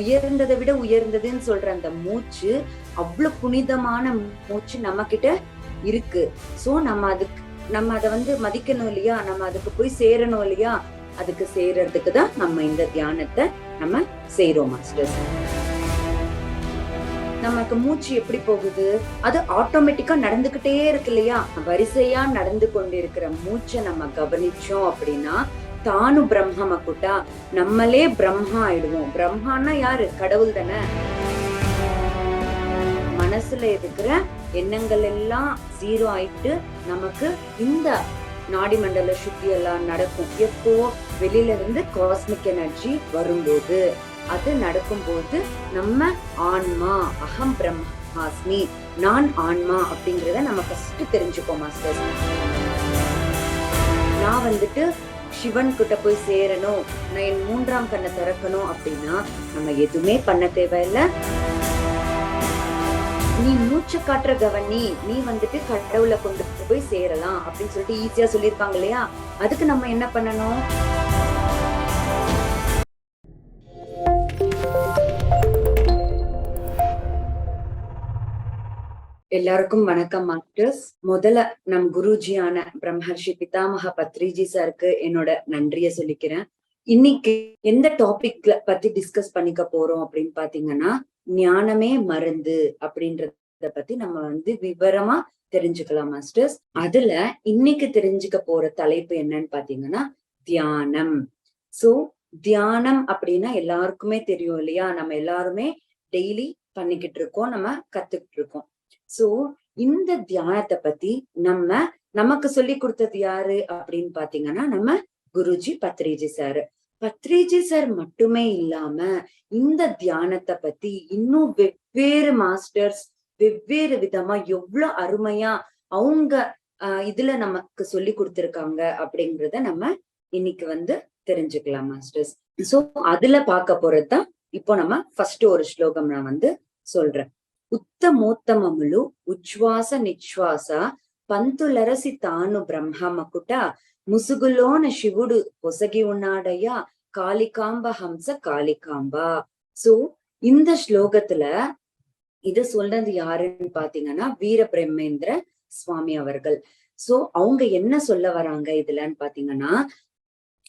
உயர்ந்ததை விட உயர்ந்ததுன்னு சொல்ற அந்த மூச்சு அவ்வளவு புனிதமான மூச்சு நம்ம கிட்ட இருக்கு. சோ நம்ம அதுக்கு நம்ம அதை வந்து மதிக்கணும் இல்லையா? நம்ம அதுக்கு போய் சேரணும் இல்லையா? அதுக்கு சேரறதுக்கு தான் நம்ம இந்த தியானத்தை நம்ம செய்யறோம் மாஸ்டர்ஸ் நமக்கு மூச்சு எப்படி போகுது? அது ஆட்டோமேட்டிக்கா நடந்துகிட்டே இருக்கு இல்லையா? வரிசையா நடந்து கொண்டிருக்கிற மூச்சை நம்ம கவனிச்சோம் அப்படின்னா தானு பிரம்ம கூட்டா நம்மளே பிரம்மா ஆயிடுவோம். பிரம்மான்னா யாரு? கடவுள் தானே. மனசுல இருக்கிற எண்ணங்கள் எல்லாம் ஜீரோ ஆயிட்டு நமக்கு இந்த நாடி மண்டல சுத்தி எல்லாம் நடக்கும். எப்போ? வெளியில இருந்து காஸ்மிக் எனர்ஜி வரும்போது. அது நடக்கும்போது நம்ம ஆன்மா அகம் பிரம்மாஸ்மி நான் ஆன்மா அப்படிங்கறத நம்ம ஃபர்ஸ்ட் தெரிஞ்சுப்போம் மாஸ்டர் நான் வந்துட்டு சிவன் கிட்ட போய் சேரணும் நான் என் மூன்றாம் கண்ணை திறக்கணும் அப்படின்னா நம்ம எதுவுமே பண்ண தேவையில்லை. நீ மூச்சு காட்டுற கவனி நீ வந்துட்டு கடவுளை கொண்டு போய் சேரலாம் அப்படின்னு சொல்லிட்டு ஈஸியா சொல்லியிருப்பாங்க இல்லையா? அதுக்கு நம்ம என்ன பண்ணணும்? எல்லாருக்கும் வணக்கம் மாஸ்டர்ஸ். முதல்ல நம் குருஜியான பிரம்மர்ஷி பிதாமக பத்ரிஜி சாருக்கு என்னோட நன்றிய சொல்லிக்கிறேன். இன்னைக்கு எந்த டாபிக்ல பத்தி டிஸ்கஸ் பண்ணிக்க போறோம் அப்படின்னு பாத்தீங்கன்னா ஞானமே மருந்து அப்படின்றத பத்தி நம்ம வந்து விவரமா தெரிஞ்சுக்கலாம் மாஸ்டர்ஸ். அதுல இன்னைக்கு தெரிஞ்சுக்க போற தலைப்பு என்னன்னு பாத்தீங்கன்னா தியானம். சோ தியானம் அப்படின்னா எல்லாருக்குமே தெரியும் இல்லையா? நம்ம எல்லாருமே டெய்லி பண்ணிக்கிட்டு இருக்கோம் நம்ம கத்துக்கிட்டு இருக்கோம். சோ இந்த தியானத்தை பத்தி நம்ம நமக்கு சொல்லி கொடுத்தது யாரு அப்படின்னு பாத்தீங்கன்னா நம்ம குருஜி பத்ரிஜி சார் பத்ரிஜி சார் மட்டுமே இல்லாம இந்த தியானத்தை பத்தி இன்னும் வெவ்வேறு மாஸ்டர்ஸ் வெவ்வேறு விதமா எவ்வளவு அருமையா அவங்க ஆஹ் இதுல நமக்கு சொல்லி கொடுத்திருக்காங்க அப்படிங்கறத நம்ம இன்னைக்கு வந்து தெரிஞ்சுக்கலாம் மாஸ்டர்ஸ் சோ அதுல பார்க்க போறதுதான் இப்போ நம்ம ஃபர்ஸ்ட் ஒரு ஸ்லோகம் நான் வந்து சொல்றேன். ఉత్తమోత్తమములు ఉచ్ఛ్వాస నిశ్వాస పంతులరసి తాను బ్రహ్మమకుట ముసుగులోన శివుడు ఒసగి ఉన్నాడయ్యా காளிகாம்ப ஹம்ச காளிகாம்பா சோ இந்த ஸ்லோகத்துல இது சொல்றது யாருன்னு பாத்தீங்கன்னா வீர பிரம்மேந்திர சுவாமி அவர்கள் சோ அவங்க என்ன சொல்ல வராங்க இதுலன்னு பாத்தீங்கன்னா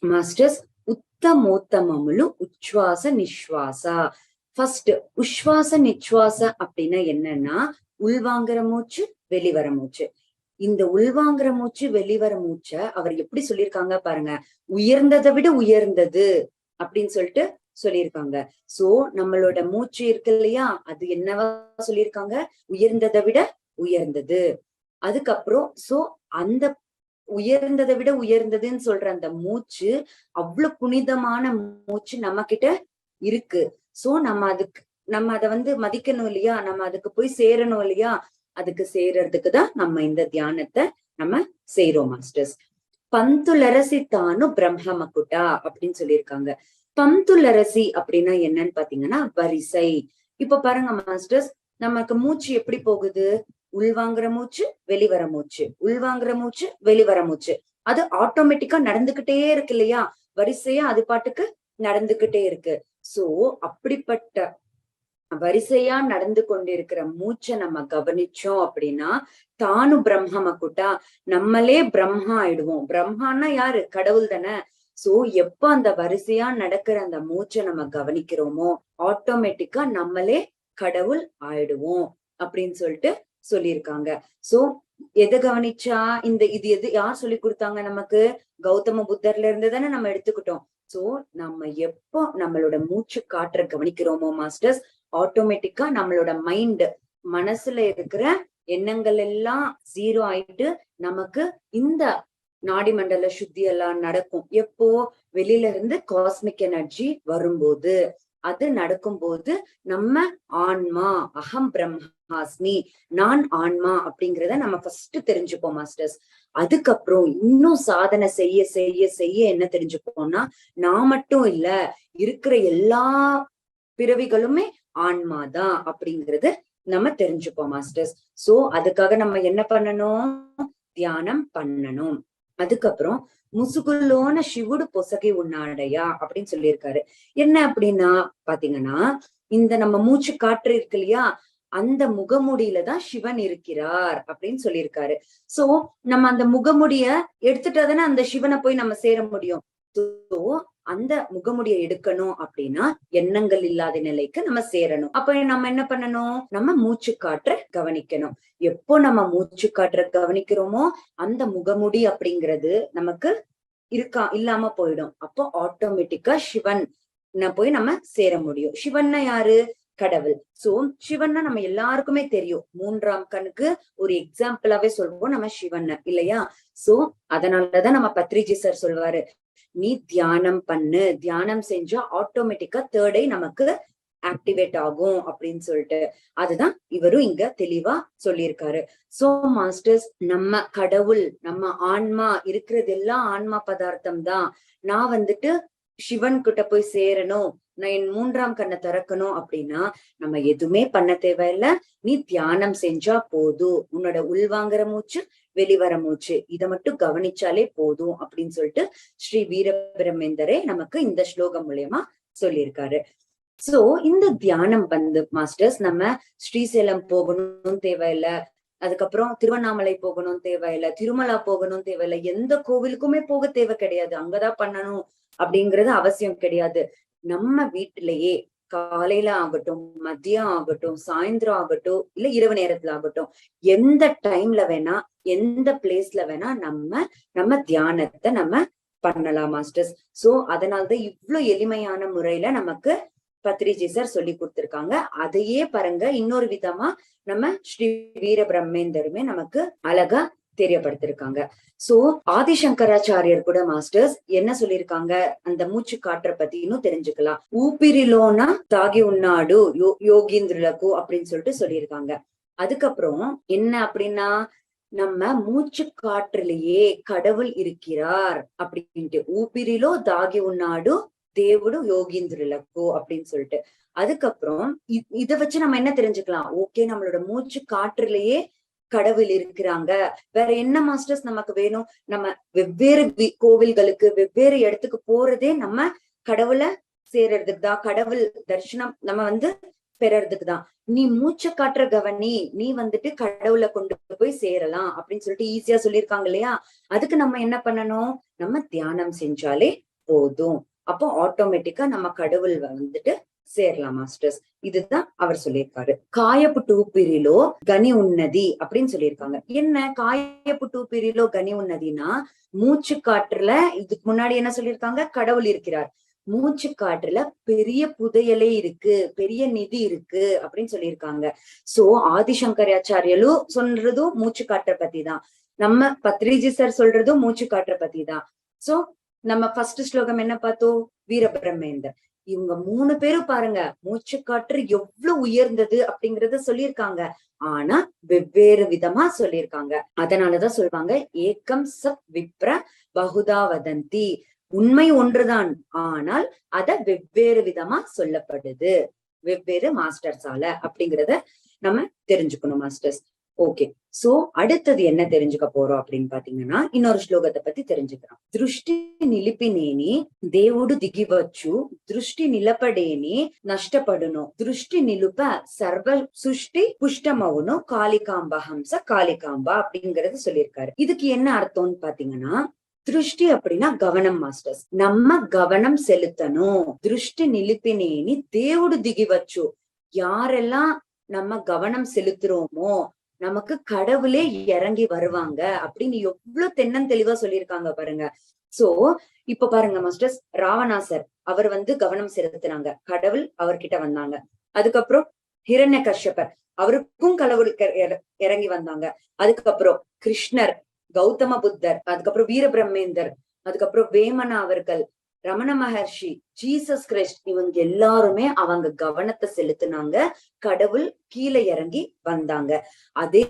மாஸ்டர்ஸ் உத்தமோத்தமமுலு உச்வாச நிஸ்வாசா ஃபர்ஸ்ட் உஸ்வாச நிஸ்வாச அப்படின்னா என்னன்னா உள்வாங்குற மூச்சு வெளிவர மூச்சு. இந்த உள்வாங்குற மூச்சு வெளிவர மூச்ச அவர் எப்படி சொல்லியிருக்காங்க பாருங்க. உயர்ந்ததை விட உயர்ந்தது அப்படின்னு சொல்லிட்டு சொல்லியிருக்காங்க. சோ நம்மளோட மூச்சு இருக்கு இல்லையா? அது என்னவா சொல்லியிருக்காங்க? உயர்ந்ததை விட உயர்ந்தது. அதுக்கப்புறம் சோ அந்த உயர்ந்ததை விட உயர்ந்ததுன்னு சொல்ற அந்த மூச்சு அவ்வளவு புனிதமான மூச்சு நம்ம கிட்ட இருக்கு. சோ நம்ம அதுக்கு நம்ம அதை வந்து மதிக்கணும் இல்லையா? நம்ம அதுக்கு போய் சேரணும் இல்லையா? அதுக்கு சேரறதுக்கு தான் நம்ம இந்த தியானத்தை நம்ம செய்யறோம் மாஸ்டர்ஸ் பந்துலரசி பிரம்ம பிரம்மமகுட்டா அப்படின்னு சொல்லியிருக்காங்க. பந்துலரசி அப்படின்னா என்னன்னு பாத்தீங்கன்னா வரிசை. இப்ப பாருங்க மாஸ்டர்ஸ் நமக்கு மூச்சு எப்படி போகுது? உள்வாங்குற மூச்சு வெளிவர மூச்சு. உள்வாங்குற மூச்சு வெளிவர மூச்சு. அது ஆட்டோமேட்டிக்கா நடந்துகிட்டே இருக்கு இல்லையா? வரிசையா அது பாட்டுக்கு நடந்துகிட்டே இருக்கு. சோ அப்படிப்பட்ட வரிசையா நடந்து கொண்டிருக்கிற மூச்சை நம்ம கவனிச்சோம் அப்படின்னா தானு கூட்டா நம்மளே பிரம்மா ஆயிடுவோம். பிரம்மான்னா யாரு? கடவுள் தானே. சோ எப்ப அந்த வரிசையா நடக்கிற அந்த மூச்சை நம்ம கவனிக்கிறோமோ ஆட்டோமேட்டிக்கா நம்மளே கடவுள் ஆயிடுவோம் அப்படின்னு சொல்லிட்டு சொல்லியிருக்காங்க. சோ எதை கவனிச்சா? இந்த இது எது யார் சொல்லி கொடுத்தாங்க நமக்கு? கௌதம புத்தர்ல இருந்து தானே நம்ம எடுத்துக்கிட்டோம். சோ நம்ம எப்போ நம்மளோட மூச்சு காற்ற கவனிக்கிறோமோ மாஸ்டர்ஸ் ஆட்டோமேட்டிக்கா நம்மளோட மைண்ட் மனசுல இருக்கிற எண்ணங்கள் எல்லாம் ஜீரோ ஆயிட்டு நமக்கு இந்த நாடி மண்டல சுத்தி எல்லாம் நடக்கும். எப்போ? வெளியில இருந்து காஸ்மிக் எனர்ஜி வரும்போது. அது நடக்கும்போது நம்ம ஆன்மா அகம் பிரம்மாஸ்மி நான் ஆன்மா அப்படிங்கறத நம்ம ஃபர்ஸ்ட் தெரிஞ்சுப்போம் மாஸ்டர்ஸ் அதுக்கப்புறம் இன்னும் சாதனை செய்ய செய்ய செய்ய என்ன தெரிஞ்சுப்போம்னா நான் மட்டும் இல்ல இருக்கிற எல்லா பிறவிகளுமே ஆன்மாதான் அப்படிங்கறது நம்ம தெரிஞ்சுப்போம் மாஸ்டர்ஸ் சோ அதுக்காக நம்ம என்ன பண்ணணும்? தியானம் பண்ணணும். அதுக்கப்புறம் முசுகுல்லோன சிவுடு பொசகை உன்னாடையா அப்படின்னு சொல்லியிருக்காரு. என்ன அப்படின்னா பாத்தீங்கன்னா இந்த நம்ம மூச்சு காற்று இருக்கு இல்லையா அந்த முகமுடியில தான் சிவன் இருக்கிறார் அப்படின்னு சொல்லியிருக்காரு. சோ நம்ம அந்த முகமுடிய எடுத்துட்டாதானே அந்த சிவனை போய் நம்ம சேர முடியும். அந்த முகமுடியை எடுக்கணும் அப்படின்னா எண்ணங்கள் இல்லாத நிலைக்கு நம்ம சேரணும். அப்ப நம்ம என்ன பண்ணணும்? நம்ம மூச்சு காற்ற கவனிக்கணும். எப்போ நம்ம மூச்சு காற்ற கவனிக்கிறோமோ அந்த முகமுடி அப்படிங்கிறது நமக்கு இருக்கா இல்லாம போயிடும். அப்போ ஆட்டோமேட்டிக்கா சிவன் போய் நம்ம சேர முடியும். சிவன்னா யாரு? கடவுள். சோ சிவன்னா நம்ம எல்லாருக்குமே தெரியும். மூன்றாம் கண்ணுக்கு ஒரு எக்ஸாம்பிளாவே சொல்வோம் நம்ம சிவன் இல்லையா? சோ அதனாலதான் நம்ம பத்ரிஜி சார் சொல்வாரு. நீ தியானம் பண்ணு. தியானம் செஞ்சா ஆட்டோமேட்டிக்கா தேர்ட் ஐ நமக்கு ஆக்டிவேட் ஆகும் அப்படின்னு சொல்லிட்டு. அதுதான் இவரும் இங்க தெளிவா சொல்லியிருக்காரு. சோ மாஸ்டர்ஸ் நம்ம கடவுள் நம்ம ஆன்மா இருக்கிறது எல்லாம் ஆன்மா பதார்த்தம் தான் நான் வந்துட்டு சிவன் கிட்ட போய் சேரணும். நான் என் மூன்றாம் கண்ணை திறக்கணும் அப்படின்னா நம்ம எதுவுமே பண்ண தேவையில்ல. நீ தியானம் செஞ்சா போதும். உன்னோட உள்வாங்குற மூச்சு வெளிவர மூச்சு. இதை மட்டும் கவனிச்சாலே போதும் அப்படின்னு சொல்லிட்டு ஸ்ரீ வீரபிரமேந்தரே நமக்கு இந்த ஸ்லோகம் மூலியமா சொல்லியிருக்காரு. சோ இந்த தியானம் வந்து மாஸ்டர்ஸ் நம்ம ஸ்ரீசைலம் போகணும் தேவையில்ல. அதுக்கப்புறம் திருவண்ணாமலை போகணும் தேவையில்ல. திருமலா போகணும் தேவையில்ல. எந்த கோவிலுக்குமே போக தேவை கிடையாது. அங்கதான் பண்ணணும். அப்படிங்கறது அவசியம் கிடையாது. நம்ம வீட்டிலேயே காலையில ஆகட்டும் மதியம் ஆகட்டும் சாயந்தரம் ஆகட்டும் இல்ல இரவு நேரத்துல ஆகட்டும் எந்த டைம்ல வேணா எந்த பிளேஸ்ல வேணா நம்ம நம்ம தியானத்தை நம்ம பண்ணலாம் மாஸ்டர்ஸ் சோ அதனால்தான் இவ்வளவு எளிமையான முறையில நமக்கு பத்ரிஜி சார் சொல்லி கொடுத்திருக்காங்க. அதையே பாருங்க இன்னொரு விதமா நம்ம ஸ்ரீ வீர பிரம்மேந்தருமே நமக்கு அழகா தெரியப்படுத்திருக்காங்க. சோ ஆதிசங்கராச்சாரியர் கூட மாஸ்டர்ஸ் என்ன சொல்லியிருக்காங்க? அந்த மூச்சு காற்ற பத்தினும் தெரிஞ்சுக்கலாம். ஊப்பிரிலோனா தாகி உன்னாடு யோ யோகீந்திரலகு அப்படின்னு சொல்லிட்டு சொல்லியிருக்காங்க. அதுக்கப்புறம் என்ன அப்படின்னா நம்ம மூச்சு காற்றுலயே கடவுள் இருக்கிறார் அப்படின்ட்டு. ஊப்பிரிலோ தாகி உன்னாடு தேவுடு யோகீந்திரலகு அப்படின்னு சொல்லிட்டு. அதுக்கப்புறம் இத வச்சு நம்ம என்ன தெரிஞ்சுக்கலாம்? ஓகே நம்மளோட மூச்சு காற்றுலயே கடவுள் இருக்கிறாங்க. வேற என்ன மாஸ்டர்ஸ் நமக்கு வேணும்? நம்ம வெவ்வேறு கோவில்களுக்கு வெவ்வேறு இடத்துக்கு போறதே நம்ம கடவுளை சேர்றதுக்கு தான். கடவுள் தரிசனம் நம்ம வந்து பெறறதுக்கு தான். நீ மூச்ச காட்டுற கவனி நீ வந்துட்டு கடவுளை கொண்டு போய் சேரலாம் அப்படின்னு சொல்லிட்டு ஈஸியா சொல்லியிருக்காங்க இல்லையா? அதுக்கு நம்ம என்ன பண்ணணும்? நம்ம தியானம் செஞ்சாலே போதும். அப்போ ஆட்டோமேட்டிக்கா நம்ம கடவுள் வந்துட்டு சேரலாம் மாஸ்டர்ஸ் இதுதான் அவர் சொல்லியிருக்காரு. காயப்புட்டு பிரிலோ கனி உன்னதி அப்படின்னு சொல்லியிருக்காங்க. என்ன காயப்புட்டு பிரிலோ கனி உன்னதினா மூச்சு காற்றுல இதுக்கு முன்னாடி என்ன சொல்லியிருக்காங்க? கடவுள் இருக்கிறார். மூச்சு காற்றுல பெரிய புதையலே இருக்கு பெரிய நிதி இருக்கு அப்படின்னு சொல்லியிருக்காங்க. சோ ஆதிசங்கராச்சாரியலும் சொல்றதும் மூச்சு காற்ற பத்தி தான் நம்ம பத்ரிஜி சார் சொல்றதும் மூச்சு காற்ற பத்தி தான் சோ நம்ம ஃபர்ஸ்ட் ஸ்லோகம் என்ன பார்த்தோம்? வீரபிரமேந்தர் இவங்க மூணு பேரும் பாருங்க மூச்சு காற்று எவ்வளவு உயர்ந்தது அப்படிங்கறத சொல்லியிருக்காங்க. ஆனா வெவ்வேறு விதமா சொல்லியிருக்காங்க. அதனாலதான் சொல்லுவாங்க ஏக்கம் சத் விப்ர பகுதா வதந்தி. உண்மை ஒன்றுதான் ஆனால் அத வெவ்வேறு விதமா சொல்லப்படுது. வெவ்வேறு மாஸ்டர்ஸால அப்படிங்கறத நம்ம தெரிஞ்சுக்கணும் மாஸ்டர்ஸ். ஓகே சோ அடுத்தது என்ன தெரிஞ்சுக்க போறோம் அப்படின்னு பாத்தீங்கன்னா இன்னொரு ஸ்லோகத்தை பத்தி தெரிஞ்சுக்கிறோம் திருஷ்டி నిలిపినేని దేవుడు దిగివచ్చు దృష్టి నిలపడేని నష్టపడును దృష్టి నిలుప சர்வ சுஷ்டி புஷ்டமவுனும் காளிகாம்பா ஹம்ச காளிகாம்பா அப்படிங்கறது சொல்லியிருக்காரு இதுக்கு என்ன அர்த்தம்னு பாத்தீங்கன்னா திருஷ்டி அப்படின்னா கவனம் மாஸ்டர்ஸ் நம்ம கவனம் செலுத்தணும் திருஷ்டி நிலிப்பினேனி தேவுடு திகி வச்சு யாரெல்லாம் நம்ம கவனம் செலுத்துறோமோ நமக்கு கடவுளே இறங்கி வருவாங்க அப்படின்னு எவ்வளவு தென்னன் தெளிவா சொல்லியிருக்காங்க பாருங்க. சோ இப்ப பாருங்க மாஸ்டர்ஸ் ராவணாசர் அவர் வந்து கவனம் செலுத்தினாங்க. கடவுள் அவர்கிட்ட வந்தாங்க. அதுக்கப்புறம் ஹிரண்ய கஷ்யப்பர் அவருக்கும் கடவுள் இறங்கி வந்தாங்க. அதுக்கப்புறம் கிருஷ்ணர் கௌதம புத்தர் அதுக்கப்புறம் வீரபிரம்மேந்தர் அதுக்கப்புறம் வேமனா அவர்கள் ரமண மகர்ஷி ஜீசஸ் கிரைஸ்ட் இவங்க எல்லாருமே அவங்க கவனத்தை செலுத்தினாங்க. கடவுள் கீழே இறங்கி வந்தாங்க. அதே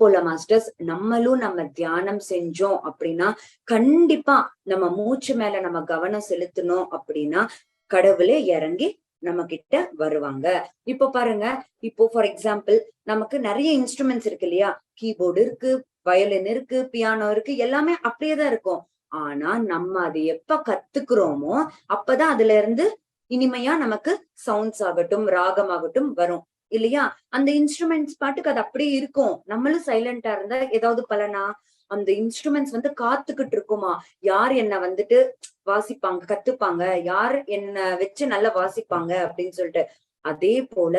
போல மாஸ்டர்ஸ் நம்மளும் நம்ம தியானம் செஞ்சோம் அப்படின்னா கண்டிப்பா நம்ம மூச்சு மேல நம்ம கவனம் செலுத்தணும் அப்படின்னா கடவுளே இறங்கி நம்ம கிட்ட வருவாங்க. இப்போ பாருங்க இப்போ ஃபார் எக்ஸாம்பிள் நமக்கு நிறைய இன்ஸ்ட்ருமெண்ட்ஸ் இருக்கு இல்லையா? கீபோர்டு இருக்கு வயலின் இருக்கு பியானோ இருக்கு எல்லாமே அப்படியேதான் இருக்கும். ஆனா நம்ம அதை எப்ப கத்துக்கிறோமோ அப்பதான் அதுல இருந்து இனிமையா நமக்கு சவுண்ட்ஸ் ஆகட்டும் ராகம் ஆகட்டும் வரும். இல்லையா? அந்த இன்ஸ்ட்ருமெண்ட்ஸ் பாட்டுக்கு அது அப்படியே இருக்கும். நம்மளும் சைலண்டா இருந்தா ஏதாவது பலனா? அந்த இன்ஸ்ட்ருமெண்ட்ஸ் வந்து காத்துக்கிட்டு இருக்குமா? யார் என்ன வந்துட்டு வாசிப்பாங்க கத்துப்பாங்க? யார் என்ன வச்சு நல்லா வாசிப்பாங்க அப்படின்னு சொல்லிட்டு. அதே போல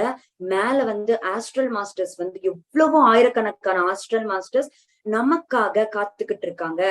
மேல வந்து ஆஸ்ட்ரல் மாஸ்டர்ஸ் வந்து எவ்வளவோ ஆயிரக்கணக்கான ஆஸ்ட்ரல் மாஸ்டர்ஸ் நமக்காக காத்துக்கிட்டு இருக்காங்க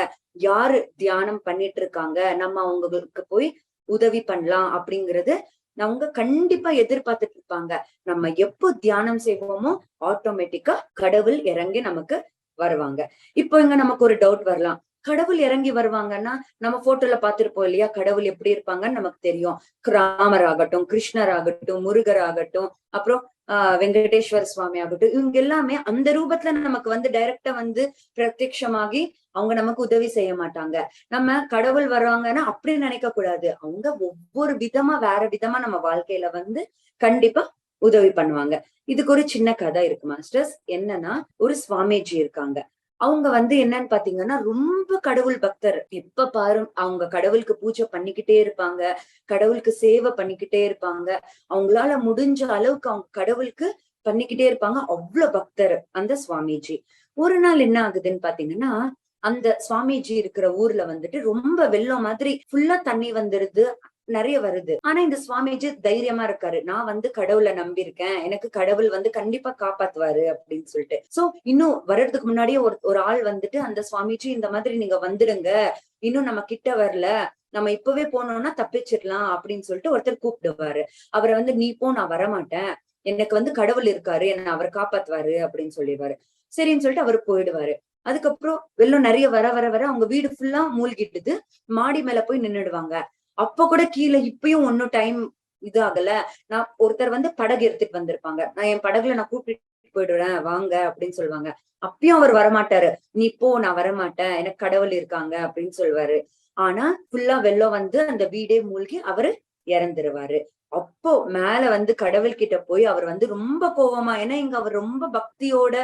யாரு தியானம் பண்ணிட்டு இருக்காங்க நம்ம அவங்களுக்கு போய் உதவி பண்ணலாம் அப்படிங்கறது அவங்க கண்டிப்பா எதிர்பார்த்துட்டு இருப்பாங்க நம்ம எப்போ தியானம் செய்வோமோ ஆட்டோமேட்டிக்கா கடவுள் இறங்கி நமக்கு வருவாங்க. இப்போ இங்க நமக்கு ஒரு டவுட் வரலாம். கடவுள் இறங்கி வருவாங்கன்னா நம்ம போட்டோல பாத்திருப்போம் இல்லையா? கடவுள் எப்படி இருப்பாங்கன்னு நமக்கு தெரியும். கிராமர் ஆகட்டும் கிருஷ்ணர் ஆகட்டும் முருகர் ஆகட்டும் அப்புறம் ஆஹ் வெங்கடேஸ்வர சுவாமி ஆகட்டும். இவங்க எல்லாமே அந்த ரூபத்துல நமக்கு வந்து டைரக்டா வந்து பிரத்யட்சமாகி அவங்க நமக்கு உதவி செய்ய மாட்டாங்க. நம்ம கடவுள் வர்றாங்கன்னா அப்படி நினைக்க கூடாது. அவங்க ஒவ்வொரு விதமா வேற விதமா நம்ம வாழ்க்கையில வந்து கண்டிப்பா உதவி பண்ணுவாங்க. இதுக்கு ஒரு சின்ன கதை இருக்கு மாஸ்டர்ஸ் என்னன்னா ஒரு சுவாமிஜி இருக்காங்க. அவங்க வந்து என்னன்னு பாத்தீங்கன்னா ரொம்ப கடவுள் பக்தர். எப்ப பாரு அவங்க கடவுளுக்கு பூஜை பண்ணிக்கிட்டே இருப்பாங்க. கடவுளுக்கு சேவை பண்ணிக்கிட்டே இருப்பாங்க. அவங்களால முடிஞ்ச அளவுக்கு அவங்க கடவுளுக்கு பண்ணிக்கிட்டே இருப்பாங்க. அவ்வளவு பக்தர் அந்த சுவாமிஜி. ஒரு நாள் என்ன ஆகுதுன்னு பாத்தீங்கன்னா அந்த சுவாமிஜி இருக்கிற ஊர்ல வந்துட்டு ரொம்ப வெள்ளம் மாதிரி ஃபுல்லா தண்ணி வந்துருது. நிறைய வருது. ஆனா இந்த சுவாமிஜி தைரியமா இருக்காரு. நான் வந்து கடவுளை நம்பி இருக்கேன் எனக்கு கடவுள் வந்து கண்டிப்பா காப்பாத்துவாரு அப்படின்னு சொல்லிட்டு. சோ இன்னும் வர்றதுக்கு முன்னாடியே ஒரு ஒரு ஆள் வந்துட்டு அந்த சுவாமிஜி இந்த மாதிரி நீங்க வந்துடுங்க இன்னும் நம்ம கிட்ட வரல. நம்ம இப்பவே போனோம்னா தப்பிச்சிடலாம் அப்படின்னு சொல்லிட்டு ஒருத்தர் கூப்பிடுவாரு. அவரை வந்து நீ போ நான் வரமாட்டேன். எனக்கு வந்து கடவுள் இருக்காரு. என்ன அவர் காப்பாத்துவாரு அப்படின்னு சொல்லிடுவாரு. சரின்னு சொல்லிட்டு அவர் போயிடுவாரு. அதுக்கப்புறம் வெள்ளம் நிறைய வர வர வர அவங்க வீடு ஃபுல்லா மூழ்கிட்டுது மாடி மேல போய் நின்னுடுவாங்க. அப்ப கூட கீழே இப்பயும் ஒன்னும் டைம் இது ஆகல நான் ஒருத்தர் வந்து படகு எடுத்துட்டு வந்திருப்பாங்க. நான் என் படகுல நான் கூப்பிட்டு போயிடுறேன் வாங்க அப்படின்னு சொல்லுவாங்க. அப்பயும் அவர் வரமாட்டாரு. நீ போ நான் வரமாட்டேன். எனக்கு கடவுள் இருக்காங்க அப்படின்னு சொல்லுவாரு. ஆனா ஃபுல்லா வெள்ளம் வந்து அந்த வீடே மூழ்கி அவரு இறந்துருவாரு. அப்போ மேல வந்து கடவுள் கிட்ட போய் அவர் வந்து ரொம்ப கோவமா ஏன்னா இங்க அவர் ரொம்ப பக்தியோட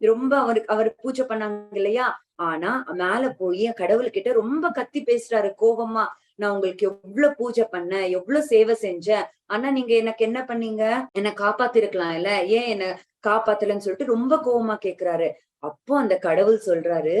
ரொம்ப அவருக்கு அவர் பூஜை பண்ணாங்க இல்லையா? ஆனா மேல போய் கடவுள் கிட்ட ரொம்ப கத்தி பேசுறாரு கோவமா. நான் உங்களுக்கு எவ்வளவு பூஜை பண்ணேன் எவ்வளவு சேவை செஞ்சேன் ஆனா நீங்க எனக்கு என்ன பண்ணீங்க? என்ன காப்பாத்திருக்கலாம் இல்ல? ஏன் என்ன காப்பாத்தலன்னு சொல்லிட்டு ரொம்ப கோவமா கேக்குறாரு. அப்போ அந்த கடவுள் சொல்றாரு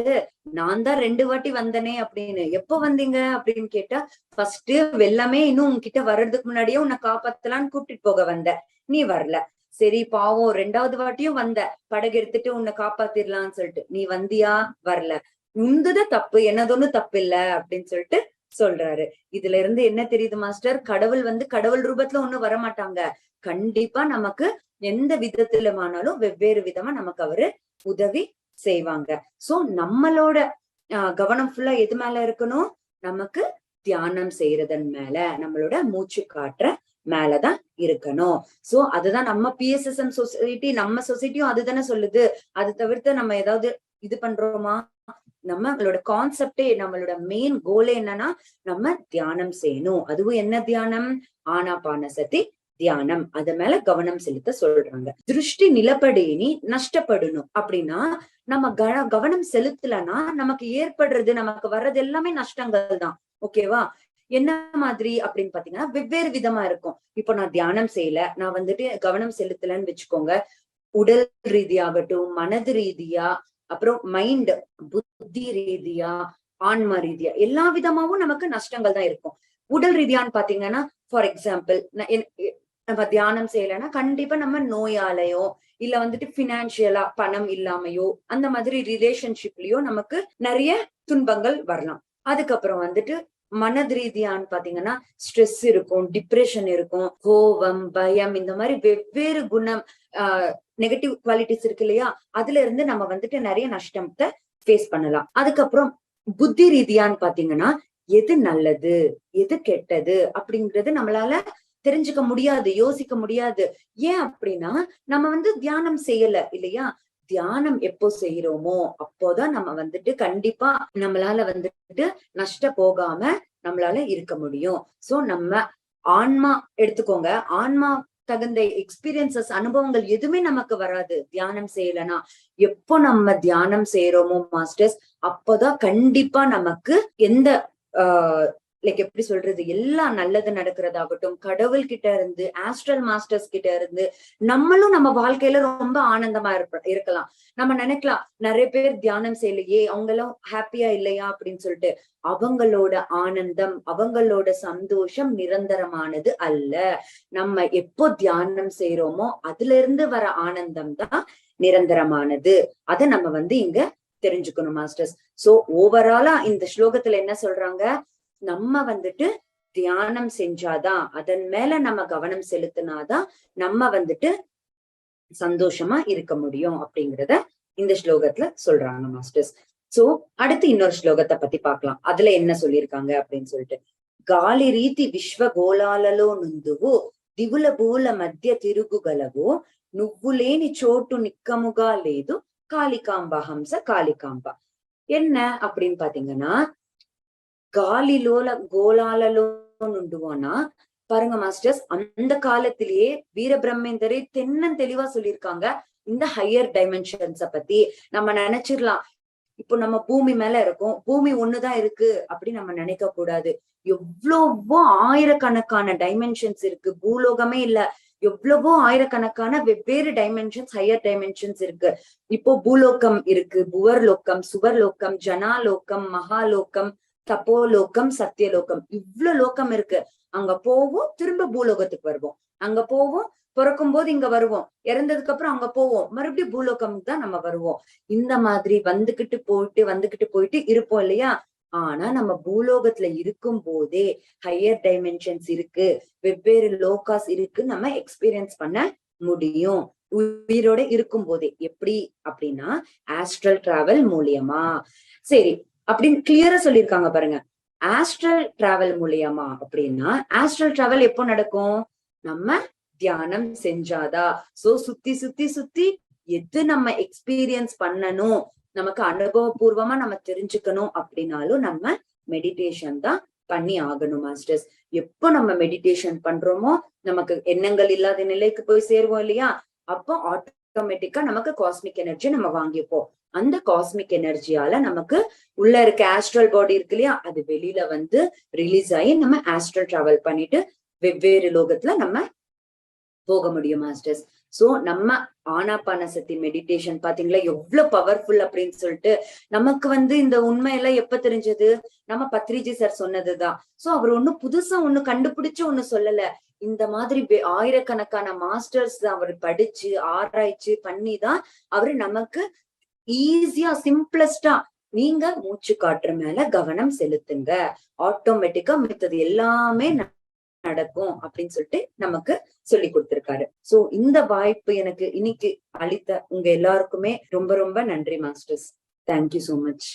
நான் தான் ரெண்டு வாட்டி வந்தனே அப்படின்னு. எப்ப வந்தீங்க? அப்படின்னு கேட்டா ஃபர்ஸ்ட் வெள்ளமே இன்னும் உன்கிட்ட வர்றதுக்கு முன்னாடியே உன்னை காப்பாத்தலான்னு கூப்பிட்டு போக வந்த நீ வரல. சரி பாவம் ரெண்டாவது வாட்டியும் வந்த. படகு எடுத்துட்டு உன்னை காப்பாத்திரலாம்னு சொல்லிட்டு. நீ வந்தியா? வரல. உந்துதான் தப்பு. என்னதொன்னு தப்பு இல்ல அப்படின்னு சொல்லிட்டு சொல்றாரு. இதுல இருந்து என்ன தெரியுது மாஸ்டர்? கடவுள் வந்து கடவுள் ரூபத்துல ஒண்ணும் வரமாட்டாங்க. கண்டிப்பா நமக்கு எந்த விதத்திலுமானாலும் வெவ்வேறு விதமா நமக்கு அவரு உதவி செய்வாங்க. சோ நம்மளோட ஆஹ் கவனம் ஃபுல்லா எது மேல இருக்கணும்? நமக்கு தியானம் செய்யறதன் மேல நம்மளோட மூச்சு காற்ற மேலதான் இருக்கணும். சோ அதுதான் நம்ம பிஎஸ்எஸ்எம் சொசைட்டி நம்ம சொசைட்டியும் அதுதானே சொல்லுது. அது தவிர்த்து நம்ம ஏதாவது இது பண்றோமா? நம்மளோட கான்செப்டே நம்மளோட மெயின் கோலே என்னன்னா நம்ம தியானம் செய்யணும். அதுவும் என்ன தியானம்? ஆனாபான சதி தியானம். அத மேல கவனம் செலுத்த சொல்றாங்க. திருஷ்டி நிலப்படினி நஷ்டப்படணும். அப்படின்னா நம்ம கவனம் செலுத்தலன்னா நமக்கு ஏற்படுறது நமக்கு வர்றது எல்லாமே நஷ்டங்கள் தான். ஓகேவா என்ன மாதிரி? அப்படின்னு பாத்தீங்கன்னா வெவ்வேறு விதமா இருக்கும். இப்போ நான் தியானம் செய்யல. நான் வந்துட்டு கவனம் செலுத்தலன்னு வச்சுக்கோங்க. உடல் ரீதியாகட்டும் மனது ரீதியா அப்புறம் மைண்ட் புத்தி ரீதியா ஆன்மா ரீதியா எல்லா விதமாவும் நமக்கு நஷ்டங்கள் தான் இருக்கும். உடல் ரீதியான்னு பாத்தீங்கன்னா ஃபார் எக்ஸாம்பிள் நம்ம தியானம் செய்யலைன்னா கண்டிப்பா நம்ம நோயாலையோ இல்ல வந்துட்டு பினான்சியலா பணம் இல்லாமையோ அந்த மாதிரி ரிலேஷன்ஷிப்லயோ நமக்கு நிறைய துன்பங்கள் வரலாம். அதுக்கப்புறம் வந்துட்டு மனது ரீதியான்னு பாத்தீங்கன்னா ஸ்ட்ரெஸ் இருக்கும் டிப்ரெஷன் இருக்கும் கோபம் பயம் இந்த மாதிரி வெவ்வேறு குணம் ஆஹ் நெகட்டிவ் குவாலிட்டிஸ் இருக்கு இல்லையா? அதுல இருந்து நம்ம வந்துட்டு நிறைய நஷ்டத்தை ஃபேஸ் பண்ணலாம். அதுக்கப்புறம் புத்தி ரீதியான்னு பாத்தீங்கன்னா எது நல்லது? எது கெட்டது? அப்படிங்கறது நம்மளால தெரிஞ்சுக்க முடியாது யோசிக்க முடியாது. ஏன் அப்படின்னா நம்ம வந்து தியானம் செய்யல இல்லையா? தியானம் எப்போ செய்யறோமோ அப்போதான் நம்ம வந்துட்டு கண்டிப்பா நம்மளால வந்துட்டு நஷ்ட போகாம நம்மளால இருக்க முடியும். சோ நம்ம ஆன்மா எடுத்துக்கோங்க. ஆன்மா தகுந்த எக்ஸ்பீரியன்சஸ் அனுபவங்கள் எதுவுமே நமக்கு வராது. தியானம் செய்யலனா எப்போ நம்ம தியானம் செய்யறோமோ மாஸ்டர்ஸ் அப்போதான் கண்டிப்பா நமக்கு எந்த ஆஹ் லைக் எப்படி சொல்றது எல்லாம் நல்லது நடக்கிறதாகட்டும் கடவுள் கிட்ட இருந்து ஆஸ்ட்ரல் மாஸ்டர்ஸ் கிட்ட இருந்து நம்மளும் நம்ம வாழ்க்கையில ரொம்ப ஆனந்தமா இருப்ப இருக்கலாம். நம்ம நினைக்கலாம் நிறைய பேர் தியானம் செய்யலையே அவங்க எல்லாம் ஹாப்பியா இல்லையா அப்படின்னு சொல்லிட்டு அவங்களோட ஆனந்தம் அவங்களோட சந்தோஷம் நிரந்தரமானது அல்ல. நம்ம எப்போ தியானம் செய்யறோமோ அதுல இருந்து வர ஆனந்தம் தான் நிரந்தரமானது. அத நம்ம வந்து இங்க தெரிஞ்சுக்கணும் மாஸ்டர்ஸ் சோ ஓவராலா இந்த ஸ்லோகத்துல என்ன சொல்றாங்க? நம்ம வந்துட்டு தியானம் செஞ்சாதான் அதன் மேல நம்ம கவனம் செலுத்தினாதான் நம்ம வந்துட்டு சந்தோஷமா இருக்க முடியும் அப்படிங்கறத இந்த ஸ்லோகத்துல சொல்றாங்க மாஸ்டர்ஸ் சோ அடுத்து இன்னொரு ஸ்லோகத்தை பத்தி பார்க்கலாம் அதுல என்ன சொல்லியிருக்காங்க அப்படின்னு சொல்லிட்டு గాలి రీతి విశ్వగోళాలలో నుందువు దివుల భూల మధ్య తిరుగుగలవు నువ్వు లేని చోటు నిక్కముగా లేదు కాళికాంబ హంస కాళికాంబ என்ன அப்படின்னு பாத்தீங்கன்னா காலிலோல கோலாலலோ நுண்டுவோனா பாருங்க மாஸ்டர்ஸ் அந்த காலத்திலேயே வீரபிரம்மேந்தரே தென்னன் தெளிவா சொல்லியிருக்காங்க. இந்த ஹையர் டைமென்ஷன்ஸ பத்தி நம்ம நினைச்சிடலாம். இப்போ நம்ம பூமி மேல இருக்கோம். பூமி ஒண்ணுதான் இருக்கு அப்படி நம்ம நினைக்க கூடாது. எவ்வளவோ ஆயிரக்கணக்கான டைமென்ஷன்ஸ் இருக்கு. பூலோகமே இல்ல. எவ்வளவோ ஆயிரக்கணக்கான வெவ்வேறு டைமென்ஷன்ஸ் ஹையர் டைமென்ஷன்ஸ் இருக்கு. இப்போ பூலோகம் இருக்கு. புவர்லோக்கம் சுவர்லோக்கம் ஜனாலோக்கம் மகாலோக்கம் தப்போலோகம் சத்தியலோகம். இவ்வளவு லோகம் இருக்கு. அங்க போவோம் திரும்ப பூலோகத்துக்கு வருவோம். அங்க போவோம் பிறக்கும் போது இங்க வருவோம். இறந்ததுக்கு அப்புறம் அங்க போவோம். மறுபடியும் பூலோகமுக்கு தான் நம்ம வருவோம். இந்த மாதிரி வந்துகிட்டு போயிட்டு வந்துகிட்டு போயிட்டு இருப்போம் இல்லையா? ஆனா நம்ம பூலோகத்துல இருக்கும் போதே ஹையர் டைமென்ஷன்ஸ் இருக்கு. வெவ்வேறு லோகாஸ் இருக்கு. நம்ம எக்ஸ்பீரியன்ஸ் பண்ண முடியும். உயிரோட இருக்கும் போதே எப்படி அப்படின்னா ஆஸ்ட்ரல் டிராவல் மூலியமா. சரி அப்படின்னு கிளியரா சொல்லியிருக்காங்க பாருங்க. ஆஸ்ட்ரல் டிராவல் மூலியமா அப்படின்னா ஆஸ்ட்ரல் டிராவல் எப்போ நடக்கும்? நம்ம தியானம் செஞ்சாதா? சோ சுத்தி சுத்தி சுத்தி எது நம்ம எக்ஸ்பீரியன்ஸ் பண்ணணும்? நமக்கு அனுபவபூர்வமா நம்ம தெரிஞ்சுக்கணும் அப்படின்னாலும் நம்ம மெடிடேஷன் தான் பண்ணி ஆகணும் மாஸ்டர்ஸ் எப்போ நம்ம மெடிடேஷன் பண்றோமோ நமக்கு எண்ணங்கள் இல்லாத நிலைக்கு போய் சேருவோம் இல்லையா? அப்போ ஆட்டோமேட்டிக்கா நமக்கு காஸ்மிக் எனர்ஜி நம்ம வாங்கிப்போம். அந்த காஸ்மிக் எனர்ஜியால நமக்கு உள்ள இருக்க ஆஸ்ட்ரல் பாடி இருக்கு இல்லையா? அது வெளியில வந்து ரிலீஸ் ஆகி நம்ம ஆஸ்ட்ரல் டிராவல் பண்ணிட்டு வெவ்வேறு லோகத்துல நம்ம போக முடியும் மாஸ்டர்ஸ் சோ நம்ம ஆனாபான சக்தி மெடிடேஷன் பாத்தீங்களா? எவ்வளவு பவர்ஃபுல் அப்படின்னு சொல்லிட்டு நமக்கு வந்து இந்த உண்மையெல்லாம் எப்ப தெரிஞ்சது? நம்ம பத்ரிஜி சார் சொன்னதுதான். சோ அவர் ஒண்ணு புதுசா ஒண்ணு கண்டுபிடிச்சு ஒண்ணு சொல்லல. இந்த மாதிரி ஆயிரக்கணக்கான மாஸ்டர்ஸ் அவர் படிச்சு ஆராய்ச்சி பண்ணி தான் அவரு நமக்கு ஈஸியா சிம்பிளஸ்டா நீங்க மூச்சு காற்று மேல கவனம் செலுத்துங்க. ஆட்டோமேட்டிக்கா மித்தது எல்லாமே நடக்கும் அப்படின்னு சொல்லிட்டு நமக்கு சொல்லி கொடுத்திருக்காரு. சோ இந்த வாய்ப்பு எனக்கு இன்னைக்கு அளித்த உங்க எல்லாருக்குமே ரொம்ப ரொம்ப நன்றி மாஸ்டர்ஸ் தேங்க்யூ சோ மச்